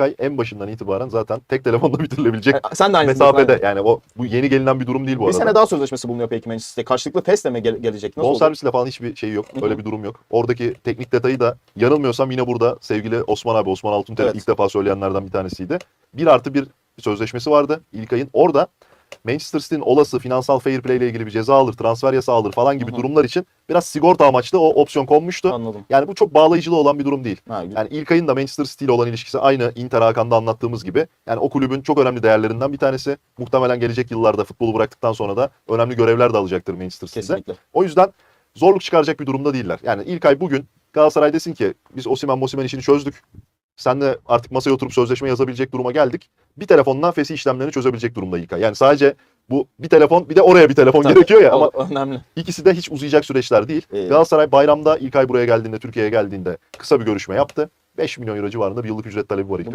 Ay en başından itibaren zaten tek telefonla bitirilebilecek E, Sen de aynı mesafede. Yani o bu yeni gelinen bir durum değil bu Bir arada. sene daha sözleşmesi bulunuyor peki Manchester'da. Karşılıklı testle mi gel- gelecek? Nasıl? Bonservisle falan hiçbir şey yok. Öyle bir durum yok. Oradaki teknik detayı da yanılmıyorsam yine burada sevgili Osman abi, Osman Altuntel Evet. ilk defa söyleyenlerden bir tanesiydi. Bir artı bir sözleşmesi vardı ilk ayın. Orada Manchester City'nin olası finansal fair play ile ilgili bir ceza alır, transfer yasağı alır falan gibi Hı hı. durumlar için biraz sigorta amaçlı o opsiyon konmuştu. Anladım. Yani bu çok bağlayıcılı olan bir durum değil. Ha, güzel. Yani ilk ayın da Manchester City ile olan ilişkisi aynı Inter Hakan'da anlattığımız gibi. Yani o kulübün çok önemli değerlerinden bir tanesi. Muhtemelen gelecek yıllarda futbolu bıraktıktan sonra da önemli görevler de alacaktır Manchester. Kesinlikle. O yüzden zorluk çıkaracak bir durumda değiller. Yani ilk ay bugün Galatasaray desin ki biz Osimhen Mosimen işini çözdük. Sen de artık masaya oturup sözleşme yazabilecek duruma geldik. Bir telefondan fesih işlemlerini çözebilecek durumda ay. Yani sadece bu bir telefon bir de oraya bir telefon Tabii, gerekiyor ya o ama önemli. ikisi de hiç uzayacak süreçler değil. Ee, Galatasaray bayramda ilk ay buraya geldiğinde Türkiye'ye geldiğinde kısa bir görüşme yaptı. 5 milyon euro civarında bir yıllık ücret talebi var ilk